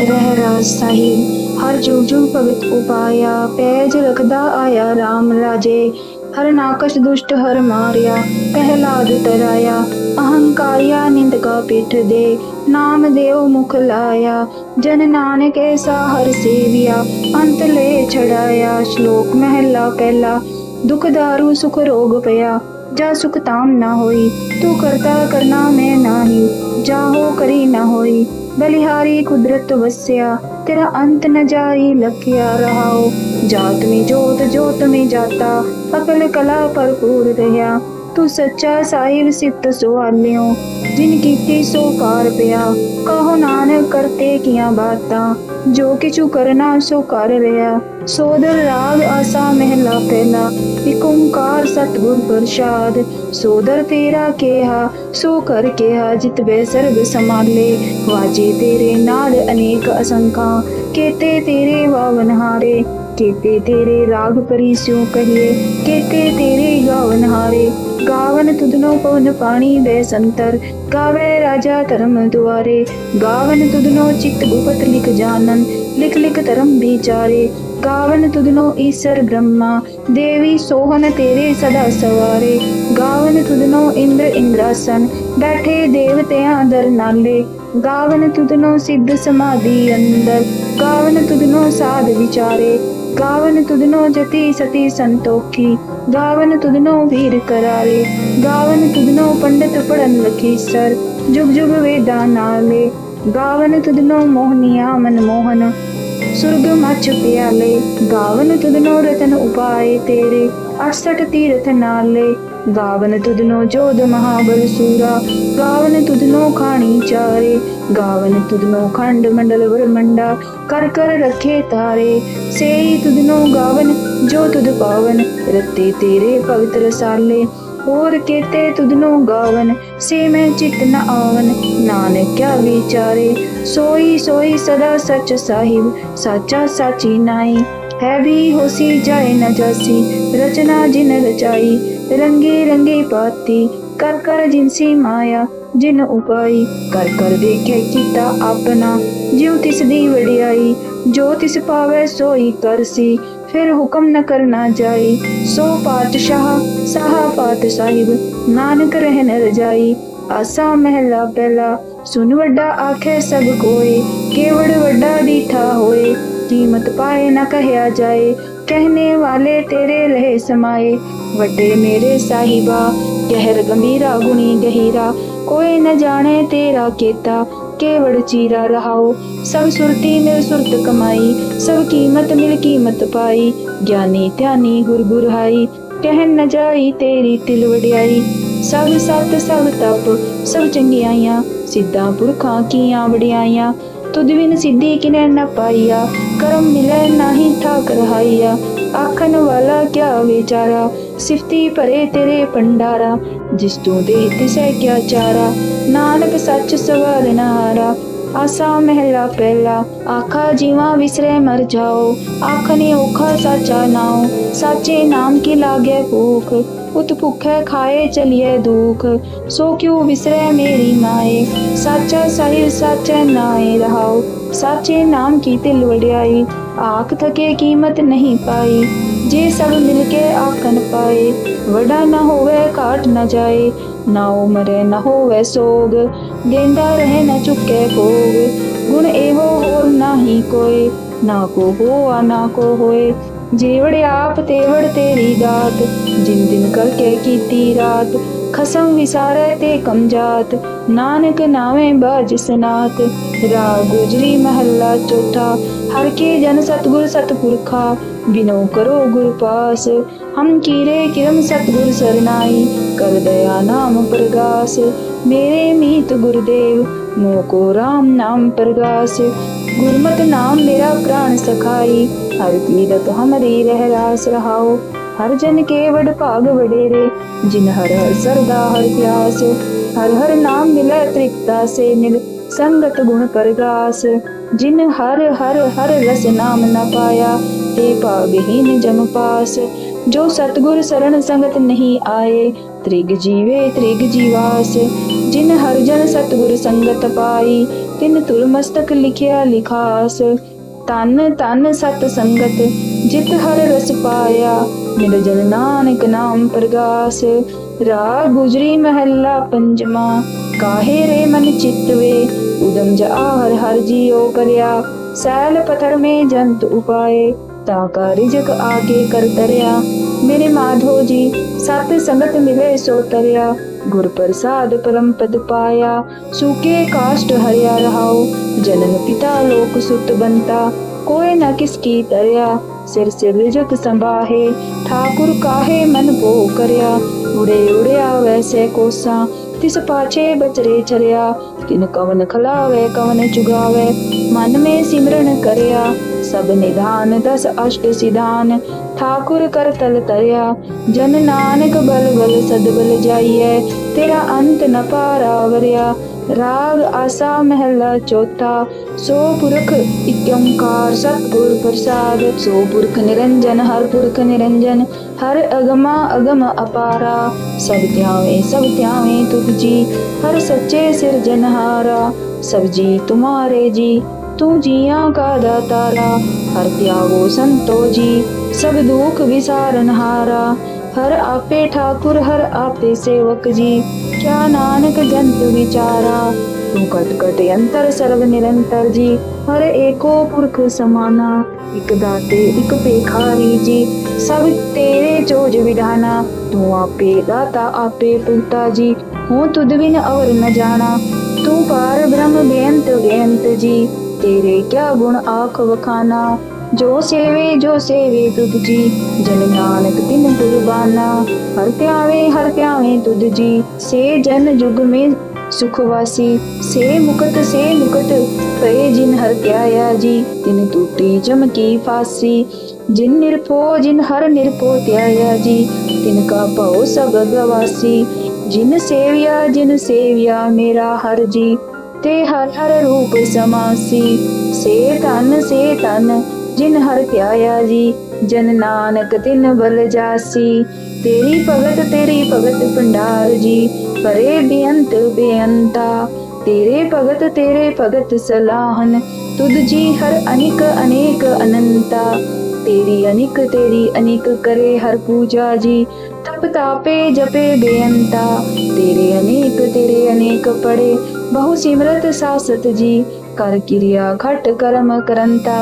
ਰਹਿ ਰਾਸ ਸਾਹਿਬ ਹਰ ਜੁਗ ਜੁਗ ਭਗਤ ਉਪਾਇਆ ਪੈਜ ਰਖਦਾ ਆਇਆ RAM ਰਾਜੇ ਹਰ ਨਾਕਸ਼ ਦੁਸ਼ਟ ਹਰ ਮਾਰਿਆ ਪਹਿਲਾਦ ਤਰਾਇਆ ਅਹੰਕਾਰਿਆ ਨਿੰਦਕਾ ਪਿੱਠ ਦੇ ਨਾਮ ਦੇਵ ਮੁਖ ਲਾਇਆ ਜਨ ਨਾਨਕ ਐਸਾ ਹਰ ਸੇਵਿਆ ਅੰਤ ਲੈ ਛੜਾਇਆ ਸ਼ਲੋਕ ਮਹਿਲਾ ਪਹਿਲਾ ਦੁਖ ਦਾਰੂ ਸੁਖ ਰੋਗ ਪਿਆ ਜਾ ਸੁਖ ਤਾਮ ਨਾ ਹੋਈ ਤੂੰ ਕਰਤਾ ਕਰਨਾ ਮੈਂ ਨਾਹੀ ਜਾਹੋ ਕਰੀ ਨਾ ਹੋਈ ਬਲਿਹਾਰੀ बलिहारी कुदरत वस्या, तेरा अंत न जाई लखिया रहाओ। जात में जोत जोत में जाता, अकल कला पर पूर रहा तू सच्चा साहिब सिफत सुवालियो, जिन की सो कार पिया। कहो नानक करते किया बाता, जो किचु करना सो कर रहा सोदर राग आसा महला पहला एक ओंकार सतगुर प्रसाद। सोदर तेरा केहा, सो कर केहा जितबे सर्व समाले वाजे तेरे नाल अनेक असंखा, केते तेरे वावन हारे। केते तेरे राग परी सो कहिए, केते तेरे गावन हारे। गावन तुदनो पवन पानी वे संतर, गावे राजा धर्म दुआरे। गावन तुदनो चित्त गुपत लिख जानन, लिख लिख धर्म बिचारे गावन तुदनो ईश्वर ब्रह्मा, देवी सोहन तेरे सदा सवारे। गावन तुदनो इंद्र इंद्रासन, बैठे देवतया अंदर नाले। गावन तुदनो सिद्ध समाधि अंदर, गावन तुदनो साध विचारे। गावन तुदनो जति सती संतोखी, गावन तुदनो वीर करारे। गावन तुदनो पंडित पढ़न लखीसर जुग जुग वेदा नाले। गावन तुदनो मोहनिया मनमोहन ਪਿਆਲੇ ਗਾਵਨ ਤੁਧਨੋ ਰਤਨ ਉਪਾਏ ਤੇਰੇ। 68 ਤੀਰਥ ਨਾਲੇ। ਗਾਵਨ ਤੁਧਨੋ ਜੋਧ ਮਹਾਬਲ ਸੂਰਾ। ਗਾਵਨ ਤੁਧਨੋ ਖਾਣੀ ਚਾਰੇ। ਗਾਵਨ ਤੁਧਨੋ ਖੰਡ ਮੰਡਲ ਵਰਮੰਡਾ ਕਰ ਕਰ ਰਖੇ ਤਾਰੇ। ਸੇਈ ਤੁਧਨੋ ਗਾਵਨ, ਜੋ ਤੁਧ ਪਾਵਨ। ਰਤੇ ਤੇਰੇ ਭਗਤ ਰਸਾਲੇ। ਹੋਰ ਕੇਤੇ ਤੁਧਨੋ ਗਾਵਨ, ਸੇ ਮੈਂ ਚਿਤ ਨ ਆਵਨ। ਨਾਨਕ ਕਿਆ ਵਿਚਾਰੇ, ਸੋਈ ਸੋਈ ਸਦਾ ਸਚ ਸਾਹਿਬ, ਸਾਚਾ ਸਾਚੀ ਨਾਈ। ਹੈ ਵੀ ਹੋਸੀ ਜਾਏ ਨ ਜਾਸੀ, ਰਚਨਾ ਜਿਨ ਰਚਾਈ, ਰੰਗੇ ਰੰਗੇ ਪਾਤੀ। ਕਰ ਕਰ ਜਿਨਸੀ ਮਾਇਆ, ਜਿਨ ਉਪਾਈ ਕਰ ਕਰ ਦੇਖੇ ਕੀਤਾ ਆਪਣਾ, ਜਿਉ ਤਿਸ ਦੀ ਵਡਿਆਈ। ਜੋ ਤਿਸ ਪਾਵੇ ਸੋਈ ਕਰਸੀ ਫਿਰ ਹੁਕਮ ਨ ਕਰਨਾ ਜਾਈ। ਸੋ ਪਾਤਸ਼ਾਹ, ਸਾਹਾ ਪਾਤ ਸਾਹਿਬ, ਨਾਨਕ ਰਹਿ ਨ ਰਜਾਈ ਆਸਾ ਮਹਿਲਾ ਪਹਿਲਾ, ਸੁਨ ਵੱਡਾ ਆਖੇ ਸਭ ਕੋਈ। ਕੇਵੜ ਵੱਡਾ ਦੀਠਾ ਹੋਏ, ਕੀਮਤ ਪਾਏ ਨ ਕਹਿਆ ਜਾਏ। ਕਹਿਨੇ ਵਾਲੇ ਤੇਰੇ ਲਹਿ ਸਮਾਏ। ਵੱਡੇ ਮੇਰੇ ਸਾਹਿਬਾ ਗਹਿਰ ਗੰਭੀਰਾ, ਗੁਣੀ ਗਹਿਰਾ। ਕੋਈ ਨ ਜਾਣੇ ਤੇਰਾ ਕੀਤਾ। केवड़ चीरा रहाओ। सब सुरती मिल सुरत कमाई, सब कीमत मिल कीमत पाई। ज्ञानी ध्यानी गुर गुरहाई कहन न जाई तेरी तिल वड्याई। सब सत सब तप, सब चंगियाइयाँ सिद्धा पुरखा कीआं वड्याइयाँ तुद बिन सिद्धि किने न पाइया करम मिलै नाही ठाक रहाइया आखन वाला क्या बेचारा सिफती परे तेरे भंडारा जिस तू दे क्या चारा नानक सच सवाल नारा आसा महला पहला आखा जीवा विसरे मर जाओ आखने ओखा साचा नाओ साचे नाम की लागे भूख उत भुख खाए चलिए दुख सो क्यों विसरे मेरी माए साचा साहिब साचे नाए रहाओ साचे नाम की तिल वड्याई आख थके कीमत नहीं पाई ਜੇ ਸਭ ਮਿਲ ਕੇ ਆਖਣ ਪਾਏ ਵੜਾ ਨਾ ਹੋਵੇ, ਘਾਟ ਨਾ ਜਾਏ, ਨਾ ਉਮਰੇ, ਨਾ ਹੋਵੇ ਸੋਗ ਦੇਂਦਾ ਰਹੇ ਨਾ ਚੁੱਕੇ ਭੋਗ, ਗੁਣ ਇਹੋ ਹੋਰ ਨਾਹੀ ਕੋਈ ਨਾ ਕੋ ਹੋਆ, ਨਾ ਕੋ ਹੋਏ, ਜੀਵੜ ਆਪ ਤੇਵੜ ਤੇਰੀ ਦਾਤ, ਜਿਨ ਦਿਨ ਕਰਕੇ ਕੀਤੀ ਰਾਤ खसम विसारे ते कमजात नानक नावे बाज सनात राग गुजरी महला चौथा हर के जन सतगुर सतपुरखा बिनो करो गुर पास हम कीरे किरम सतगुर सरनाई कर दया नाम प्रगास मेरे मीत गुरुदेव मोह को राम नाम प्रगास गुरमत नाम मेरा प्राण सखाई हर पीड़त हमारी रहरास रहाओ ਹਰ ਜਨ ਕੇ ਵਡ ਭਾਗ ਵਡੇਰੇ, ਜਿਨ ਹਰ ਹਰ ਸਰਦਾ ਹਰ ਪਿਆਸ, ਹਰ ਹਰ ਨਾਮ ਮਿਲੇ ਤ੍ਰਿਕਤਾ ਸੇ ਮਿਲ, ਸੰਗਤ ਗੁਣ ਪ੍ਰਗਾਸ, ਜਿਨ ਹਰ ਹਰ ਹਰ ਰਸ ਨਾਮ ਨ ਪਾਇਆ, ਤੇ ਭਾਗਹੀਨ ਜਮ ਪਾਸ। ਜੋ ਸਤਗੁਰ ਸਰਣ ਸੰਗਤ ਨਹੀਂ ਆਏ, ਤ੍ਰਿਗ ਜੀਵੇ ਤ੍ਰਿਗ ਜੀਵਾਸ। ਜਿਨ ਹਰ ਜਨ ਸਤਿਗੁਰ ਸੰਗਤ ਪਾਈ, ਤਿਨ ਤੁਰ ਮਸਤਕ ਲਿਖਿਆ ਲਿਖਾਸ। ਤਨ ਤਨ ਸਤ ਸੰਗਤ, ਜਿਤ ਹਰ ਰਸ ਪਾਇਆ निर्जन नानक नाम प्रगास रा गुजरी महला पंजमा, काहे रे मन चित्तवे उदम ज आहर हर जियो करया। सैल पत्थर में जंत उपाय ताका रिजक आगे कर तरया मेरे माधो जी, सत संगत मिले सो तरया। गुर प्रसाद परम पद पाया, सूखे काष्ट हरिया रहाओ। जनन पिता लोक सुत बनता, कोई न किसकी तरया सिर सिर सिरजक संभाहे, ठाकुर काहे मन भो करया? उड़े उड़या वैसे कोसा, तिस पाछे बचरे चरया। किन कवन खलावे, कवन चुगावे? मन में सिमरन करया। सब निधान, दस अष्ट सिदान ठाकुर कर तल तरया। जन नानक बल बल सदबल जाइए तेरा अंत न पारावरिया। राग आसा महला चौथा, सो पुरख इक्यंकार सतगुर प्रसाद, सो पुरख निरंजन, हर पुरख निरंजन, हर अगमा अगम अपारा। सब त्यावे सब त्यावे तुग जी, हर सच्चे सिरजनहारा सब जी तुम्हारे जी, तू जिया का दातारा। हर त्यागो संतो जी, सब दुख विसारनहारा हर आपे ठाकुर, हर आपे सेवक जी। क्या नानक जंत विचारा, तू कटकट अंतर सर्व निरंतर जी। हर एको पुरख समाना, एक दाते, एक पेखारी जी। सब तेरे चोज विधाना, तू आपे दाता, आपे पुता जी। हूँ तुद बिन और न जाना, तू पार ब्रह्म बेंत बेंत जी। तेरे क्या गुण आख वखाना ਜੋ ਸੇਵੇ ਜੋ ਸੇਵੇ ਤੁਧ ਜੀ, ਜਨ ਨਾਨਕ ਤਿਨ ਗੁਰਬਾਨਾ ਹਰ ਧਿਆਵੇ ਹਰ ਧਿਆਵੇ ਤੁਧ ਜੀ, ਸੇ ਜਨ ਜੁਗ ਮੇ ਸੁਖਵਾਸੀ ਸੇ ਮੁਕਤ ਸੇ ਮੁਕਤ, ਪਏ ਜਿਨ ਹਰ ਧਿਆਇਆ ਜੀ, ਤਿਨ ਟੂਟੀ ਚਮਕੀ ਫਾਸੀ। ਜਿਨ ਨਿਰਭੋ ਜਿਨ ਹਰ ਨਿਰਪੋ ਧਿਆਇਆ ਜੀ, ਤਿਨ ਕਾ ਭਉ ਸਭ ਵਾਸੀ ਜਿਨ ਸੇਵਿਆ ਜਿਨ ਸੇਵਿਆ ਮੇਰਾ ਹਰ ਜੀ, ਤੇ ਹਰ ਹਰ ਰੂਪ ਸਮਾਸੀ। ਸੇ ਤਨ ਸੇ ਤਨ जिन हर त्याया जी, जन नानक तिन बल जासी। तेरी भगत तेरी भगत भंडार जी परे बेअंत बेअंता। तेरे भगत तेरे भगत सलाहन तुद जी हर अनिक, अनेक अनंता। तेरी अनिक तेरी अनिक करे हर पूजा जी, तप तापे जपे बेअंता। तेरे अनेक तेरे अनेक पड़े, बहु सिमरत सासत जी, कर क्रिया घट कर्म करंता।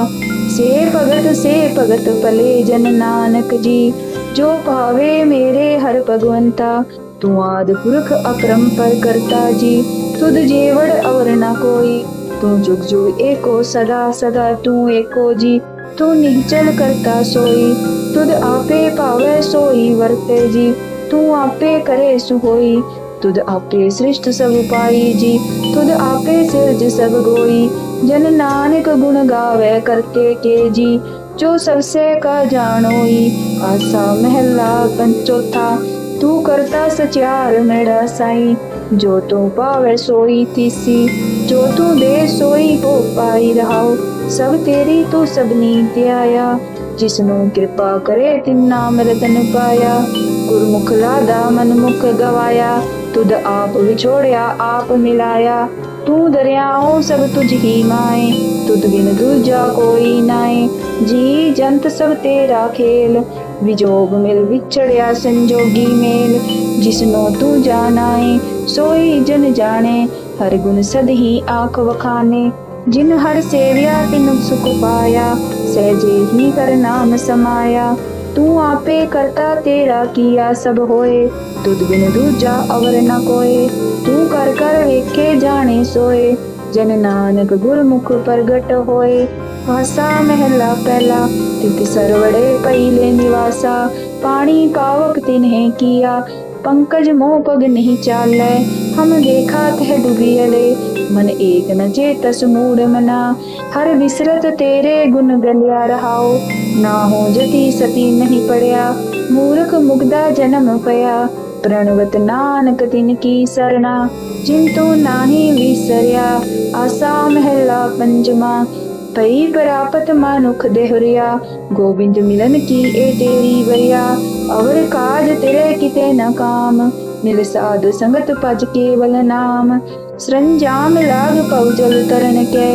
से भगत से भगत पले जन नानक जी। जो पावे मेरे हर भगवंता, तू आदि पुरख अपरंपर करता जी। तुद जेवड़ और न कोई, तू जुग जुग एको सदा सदा तू एको जी। तू निचल करता सोई तुद आपे पावे सोई वरते जी। तू आपे करे सुहोई तुद आपे सृष्ट सब पाई जी। तुद आपे सिरज सब गोई ਜਨ ਨਾਨਕ ਗੁਣ ਗਾਵੇ ਕਰਕੇ ਕੇ ਜੀ, ਜੋ ਸਭਸੇ ਕਾ ਜਾਣੋਈ, ਆਸਾ ਮਹਿਲਾ ਪੰਚੋਥਾ ਤੂੰ ਕਰਤਾ ਸਚਿਆਰ ਮੇਰਾ ਸਾਈ, ਜੋ ਤੂੰ ਪਾਵੇ ਸੋਈ ਤੀਸੀ, ਜੋ ਤੂੰ ਦੇ ਸੋਈ ਹੋ ਪਾਈ ਰਹਾਉ, ਸਭ ਤੇਰੀ ਤੂੰ ਸਭਨੀ ਧਿਆਇਆ ਜਿਸ ਨੂੰ ਕਿਰਪਾ ਕਰੇ ਤਿਨ ਨਾਮ ਰਤਨ ਪਾਇਆ, ਗੁਰਮੁਖ ਲਾਦਾ ਮਨ ਮੁਖ ਗਵਾਇਆ, ਤੁਧ ਆਪ ਵਿਛੋੜਿਆ, ਆਪ ਮਿਲਾਇਆ ਤੂੰ ਦਰਿਆਓ ਸਭ ਤੁਝ ਹੀ ਮਾਏ, ਤੁਧ ਬਿਨ ਦੂਜਾ ਕੋਈ ਨਾਏ। ਜੀ ਜੰਤ ਸਭ ਤੇਰਾ ਖੇਲ, ਵਿਜੋਗ ਮਿਲ ਵਿਛੜਿਆ ਸੰਜੋਗੀ ਮੇਲ। ਜਿਸਨੋ ਤੂੰ ਜਾਣਾਏ, ਸੋਈ ਜਨ ਜਾਣੇ, ਹਰ ਗੁਣ ਸਦ ਹੀ ਆਖ ਵਖਾਨੇ ਜਿਨ ਹਰ ਸੇਵਿਆ, ਤਿਨ ਸੁਖ ਪਾਇਆ, ਸਹਿਜੇ ਹੀ ਕਰ ਨਾਮ ਸਮਾਇਆ। तू आपे करता तेरा किया सब होए। दुध बिन दूजा अवर न कोए। तू कर कर वेखे जाने सोए। जन नानक गुरमुख प्रगट होए। भासा महला पहला तिथि सरवड़े पहले निवासा। पानी पावक तिन्हें किया। पंकज मोह पग नहीं चालै हम देखा तह डूबियले, मन एक न चेतस मूड मना। हर विसरत तेरे गुण गलिया रहाओ। ना हो जति सती नहीं पड़िया, मूर्ख मुग्धा जन्म पया। प्रणवत नानक तिन की सरना जिंतु नाही विसरिया। आसा महला पंचमा पई परापत मानुख देहरिया गोविंद मिलन की ए तेरी वरिया अवर काज तेरे किते न काम निर साधु संगत पज केवल नाम सरंजाम लाग पौजल तरन के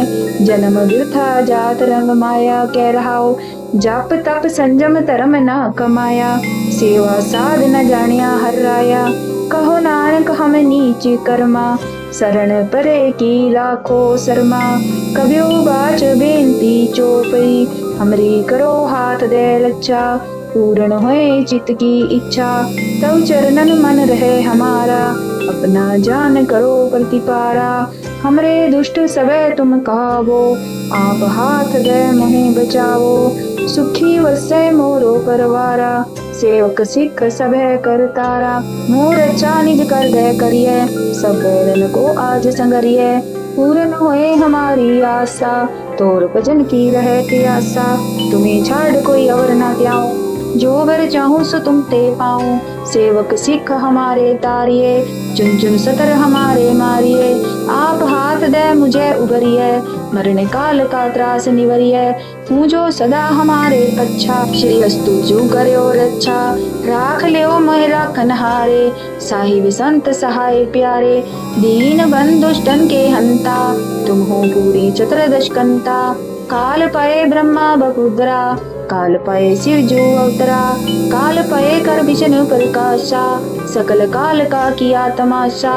जन्म वृथा जात रंग माया कह रहाओ जप तप संजम धर्म न कमाया सेवा साध न जानिया हर राया कहो नानक हम नीच कर्मा शरण परे की लाखो शर्मा। कबियो बाच बेनती चोपई हमरी करो हाथ दे लच्छा, पूर्ण होए चित की इच्छा। तब चरणन मन रहे हमारा, अपना जान करो प्रतिपारा। हमरे दुष्ट सबे तुम कहावो, आप हाथ दे मुहे बचावो। सुखी वसे मोरो परवारा। सेवक सिख सब है कर तारा। मोर अच्छा निज कर दे करिए, सब बैरन को आज संगरिए। पूर्ण होए हमारी आशा, तोर भजन की रहे आशा। तुम्हें छाड़ कोई और ना त्याऊं जो वर चाहूँ सो तुम ते पाऊँ। सेवक सिख हमारे तारिये चुन चुन सतर हमारे मारिए। आप हाथ दे मुझे उबरिए, मरण काल का त्रास निवरिए। जो सदा हमारे पच्छा श्री अस्तु जो करो रक्षा राख लियो मोह राखन साहिब संत सहाय प्यारे। दीन बंधुष्टन के हंता, तुम हो पूरी चतुर्दश कंता। काल पाए ब्रह्मा बपुद्रा। काल पाए शिव जो अवतरा काल पाए कर विष्णु प्रकाशा, सकल काल का किया तमाशा,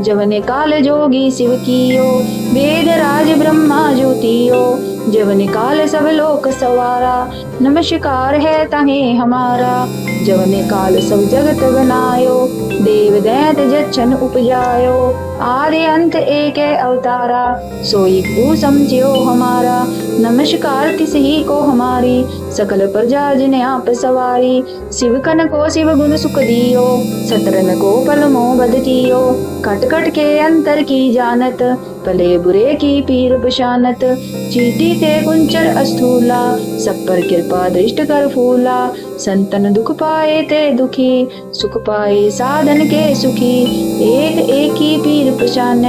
जवने काल जोगी शिव कियो, वेद राज ब्रह्मा ज्योतियो, जवन काल सब लोक सवारा, नमस्कार है तहे हमारा, जवन काल सब जगत बनायो देव दैत जच्छन उपजायो, आदि अंत एक अवतारा, सोई को समझियो हमारा, नमस्कार तिस ही को हमारी सकल प्रजा जिन आप सवारी। शिव कन को शिव गुण सुख दियो। सतरन को पल मोह बद कियो। कट कट के अंतर की जानत, पले बुरे की पीर पशानत। चीटी ते कुंचर अस्थूला, सब पर कृपा दृष्ट कर फूला। संतन दुख पाए ते दुखी, सुख पाए साधन के सुखी। एक एक ही पीर पहचान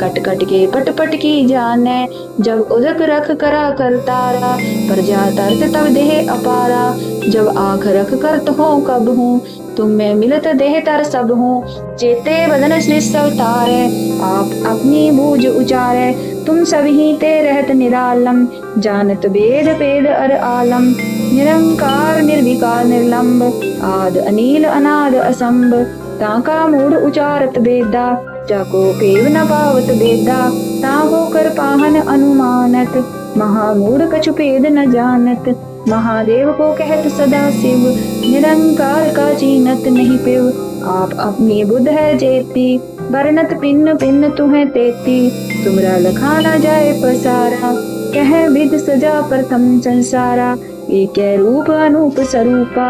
कट कट के पट पट की जाने। जब उदक रख करा कर तारा, प्रजा तर्त तब देह अपारा। जब आख रख कर तो हो कब हूँ तुम में मिलत देह तर सब हूँ। चेते बदन श्री अवतारे आप अपनी बूझ उचारे तुम सभी ते रहत निरालम, जानत वेद पेद अर आलम। निरंकार, निर्विकार, निर्लंब, आद, अनिल, अनाद असंभ ताका मूड उचारत बेदा, जाको पेव न पावत बेदा। ताको कर पाहन अनुमानत महामूढ़ कछु भेद न जानत। महादेव को कहत सदा शिव निरंकार का चीनत नहीं पिव आप अपनी बुद्ध है जेती बरनत पिन्न पिन्न तुम्हें तेती। तुमरा लखा न जाए पसारा, कह विद सजा प्रथम संसारा। एक रूप अनूप स्वरूपा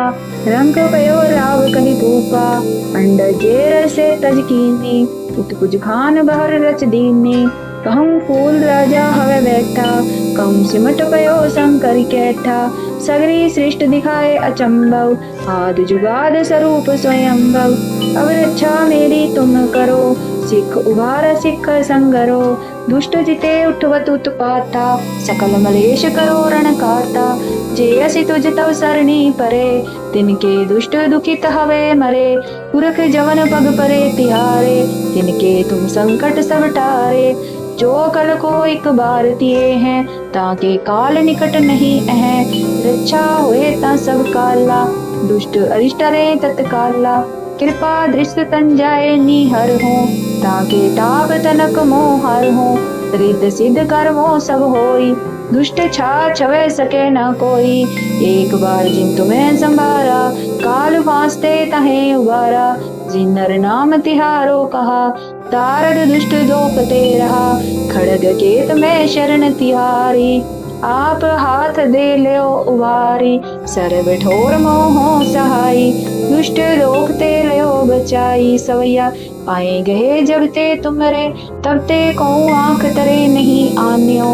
रंग पयो राव कही भूपा अंड जेर से तज कीनी उत कुछ खान बहर रच दीनी। कहूँ फूल राजा हवे बैठा। कहूँ सिमट पयो शंकर कैठा। सगरी सृष्ट दिखाए अचंबव आद जुगाद स्वरूप स्वयंभव। अब रक्षा मेरी तुम करो। सिख उबार सिख संगरो। दुष्ट जिते उठवत उत्पाता सकल मलेश करो रण काता। जे असि तुझ तव सरणी परे। तिनके दुष्ट दुखित हवे मरे। पुरख जवन पग परे तिहारे। तिनके तुम संकट सब टारे। जो कल को एक बार दिए हैं, ताके काल निकट नहीं है रक्षा हुए ता सब काला, दुष्ट अरिष्ट रे तत्काला। कृपा दृष्ट तन जाए निहर हो, ताके ताप तनक मोहर हो। रिद सिद्ध कर्मो सब होई दुष्ट छा छवे सके न कोई। एक बार जिन तुम्हें संभारा काल फांसते तहे उबारा। जिन नर नाम तिहारो कहा, तारद दुष्ट दोपते रहा। खड़ग केत में शरण तिहारी, आप हाथ दे लो उबारी सर्व ठोर मोहो सहाई, दुष्ट रोकते लो बचाई। सवैया पाए गए जब ते तुमरे तब ते को आँख तरे नहीं आन्यो।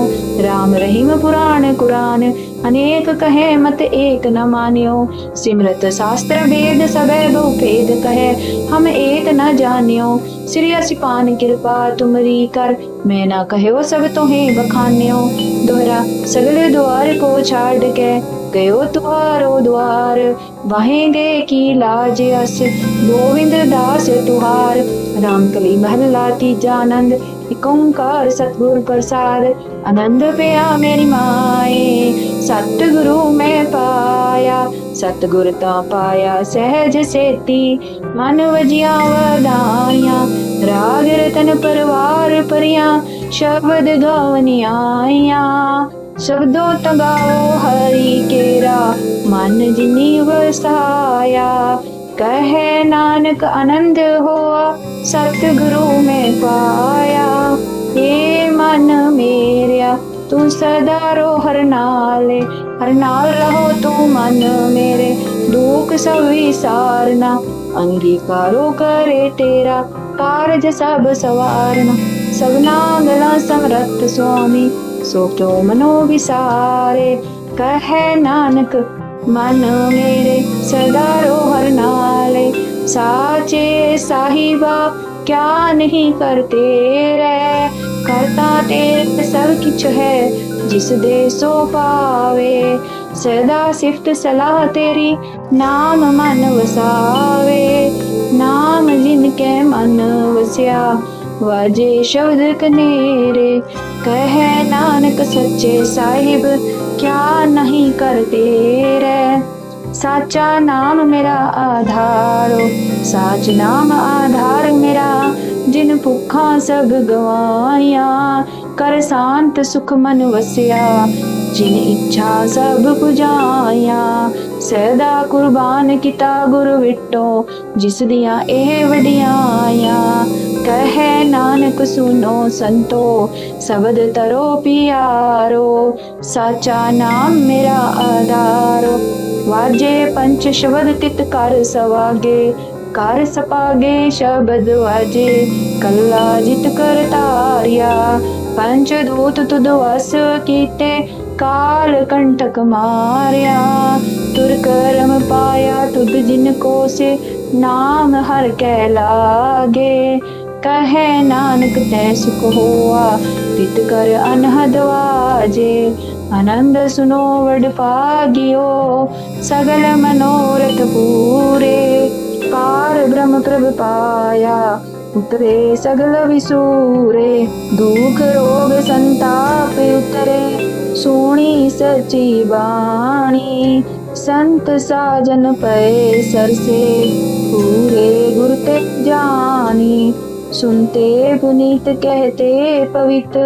राम रहीम पुराण कुरान, अनेक कहे, मत एक न मान्यो। सिमरत शास्त्र वेद सबे भेद कहे, हम एक न जान्यो। श्री असिपान कृपा तुमरी कर, मैं ना कहो सब तुम्हें बखान्यो। दोहरा सगले द्वार को छाड़ के गयो तुहारो द्वार। वाहेंगे की लाज अस, गोविंद दास तुहार। राम कली महला की जानंद ओंकार सतगुर प्रसाद। आनंद पिया मेरी माए, सतगुरु में पाया। सतगुर तो पाया सहज सेती मन वजिया वदाइया राग रतन परवार परिया शब्द ध्वनिया शब्दों तगाओ हरि केरा। मन जिनी वसाया, कहे नानक आनंद हुआ, सतगुरु में पाया। ये मन मेरा तू सदा रो हर नाले। हर नाल रहो तू मन मेरे, दुख सब विसारना। अंगीकारो करे तेरा कारज सब सवारना। ਸਭਨਾ ਗਲਾ ਸਮਰੱਥ ਸੁਆਮੀ ਸੋਚੋ ਮਨੋ ਵਿਸਾਰੇ ਕਹੇ ਨਾਨਕ, ਮਨ ਮੇਰੇ ਸਦਾ ਰੋ ਹਰ ਨਾਲੇ। ਸਾਚੇ ਸਾਹਿਬਾ, ਕਿਆ ਨਹੀਂ ਕਰਤੇ ਰਹਿ? ਕਰਤਾ ਤੇਰੇ ਸਭ ਕਿਛ ਹੈ, ਜਿਸ ਦੇ ਸੋ ਪਾਵੇ। ਸਦਾ ਸਿਫਤ ਸਲਾਹ ਤੇਰੀ, ਨਾਮ ਮਨ ਵਸਾਵੇ। ਨਾਮ ਜਿਨ ਕੇ ਮਨ ਵਸਿਆ वाजे शब्द कनेरे। कहे नानक सच्चे साहिब, क्या नहीं करते रे? साचा नाम मेरा आधारो, साच नाम आधार मेरा, जिन भुखा सब गवाया कर शांत सुख मन वसिया, जिन इच्छा सब पुजाया सदा कुर्बान किता गुरु विटो जिस दिया ए वडियाया ਕਹੇ ਨਾਨਕ ਸੁਨੋ ਸੰਤੋ, ਸ਼ਬਦ ਤਰੋ ਪਿਆਰੋ, ਸਾਚਾ ਨਾਮ ਮੇਰਾ ਆਧਾਰੋ। ਵਾਜੇ ਪੰਚ ਸ਼ਬਦ ਤਿਤ ਕਰ ਸਵਾਗੇ, ਕਰ ਸਪਾਗੇ ਸ਼ਬਦ ਵਾਜੇ, ਕੱਲਾ ਜਿਤ ਕਰ ਤਾਰਿਆ ਪੰਚ ਦੂਤ ਤੁਧ ਵਸ ਕੀਤੇ, ਕਾਲ ਕੰਟਕ ਮਾਰਿਆ। ਤੁਰ ਕਰਮ ਪਾਇਆ ਤੁਧ ਜਿਨ ਕੋ ਸੇ ਨਾਮ ਹਰ ਕੈ ਲਾਗੇ। कहे नानक तय सुख होआ तित कर अनहद वाजे। आनंद सुनो वड पागियो, सगल मनोरथ पूरे। पार ब्रह्म प्रभ पाया, उतरे सगल विसूरे। दुख रोग संताप उतरे सोनी सची बाणी। संत साजन पै सरसे, पूरे गुरु ते जानी। ਜਾਣੀ ਸੁਨਤੇ ਪੁਨੀਤ ਕਹਤੇ ਪਵਿੱਤ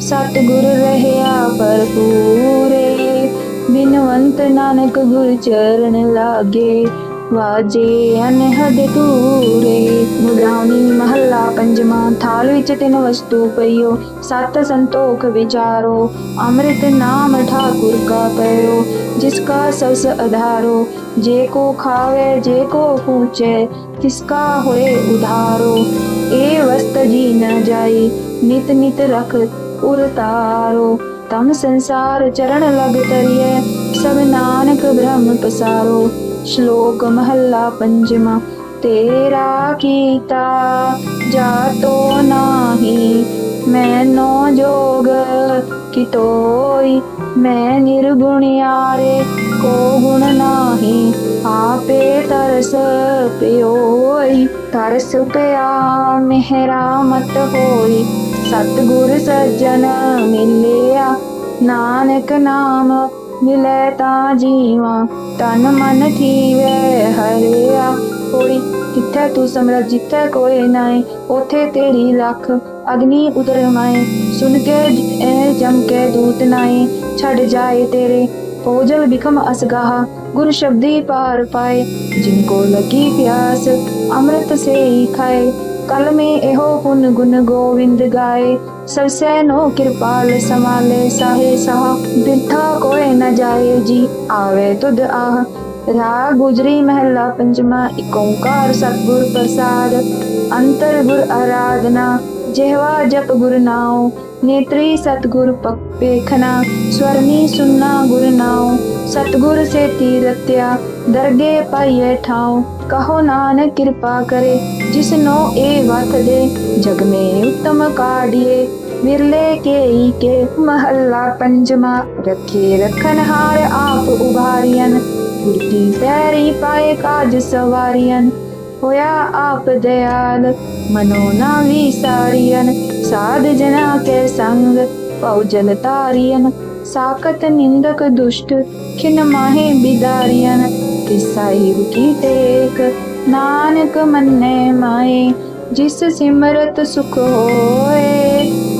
ਸਤਿਗੁਰ ਰਹਿਆ ਭਰਪੂਰੇ ਬਿਨਵੰਤ ਨਾਨਕ ਗੁਰ ਚਰਨ ਲਾਗੇ ਵਾਜੇ ਅਨਹਦ ਤੂਰੇ ਮੁਗਰਾਉਣੀ ਮਹੱਲਾ ਪੰਜਵਾਂ ਥਾਲ ਵਿੱਚ ਤਿੰਨ ਵਸਤੂ ਪਈਓ ਸਤ ਸੰਤੋਖ ਵਿਚਾਰੋ ਅੰਮ੍ਰਿਤ ਨਾਮ ਠਾਕੁਰ ਕਾ ਪਇਓ जिसका सबस आधारो जे को खावे जे को पूछे तिसका होए उधारो ए वस्त जी न जाई नित नित रख उरतारो तम संसार चरण लग तरिए सब नानक ब्रह्म पसारो श्लोक महला पंचमा तेरा कीता जातो नाही मैनो जोग कितोई मैं निर्गुणियारे को गुण नाही आपे तरस पियोई तरस पिया मेहरा मत होई सतगुर सज्जन मिलिया नानक नाम मिले ता जीवा, तन मन थी वे आ कोई जिथे तू समर जिथे कोई नाई, ओथे तेरी लख अग्नि उतर माए सुन के ए जम के दूत नाई, छड़ जाए तेरे। पोजल बिखम असगाह गुरु शब्दी पार पाए। जिनको लगी प्यास, अमृत से ही खाए। कल में एहो पुन गुन गोविंद गाए। सरसैनो कृपाल समाले साहे साहा, बिरथा जाए जी आवे तुद आह रा गुजरी महला पंचमा इकोकार सतगुर प्रसाद अंतर गुर आराधना जेहवा जप गुर नाओ नेत्री सतगुर पेखना स्वर्णी सुन्ना गुर नाओ सतगुर से तीरत्या दरगे पाइये ठाओ कहो नान कृपा करे जिस नो ए वत दे जग में उत्तम काढ़िए ਵਿਰਲੇ ਕੇ ਕੇ ਮਹੱਲਾ ਪੰਜਵਾ। ਰੱਖੇ ਰਖਨ ਆਪ ਉਭਾਰੀਆਂ ਗੁਰਤੀ ਪੈਰੀ ਪਾਏ ਕਾਜ ਸਵਾਰੀਆਂ ਹੋਇਆ ਆਪ ਦਇਆਲ ਮਨੋ ਨਾ ਵਿਸਾਰੀਆਂ ਸਾਧ ਜਨਾ ਕੇ ਸੰਗ ਪਉ ਜਲ ਤਾਰੀਆਂ ਸਾਕਤ ਨਿੰਦਕ ਦੁਸ਼ਟ, ਖਿਨ ਮਾਹੇ ਬਿਦਾਰੀਆਂ ਤਿਸ ਸਾਹਿਬ ਕੀ ਟੇਕ, ਨਾਨਕ ਮੰਨੇ ਮਾਏ, ਜਿਸ ਸਿਮਰਤ ਸੁਖ ਹੋਏ।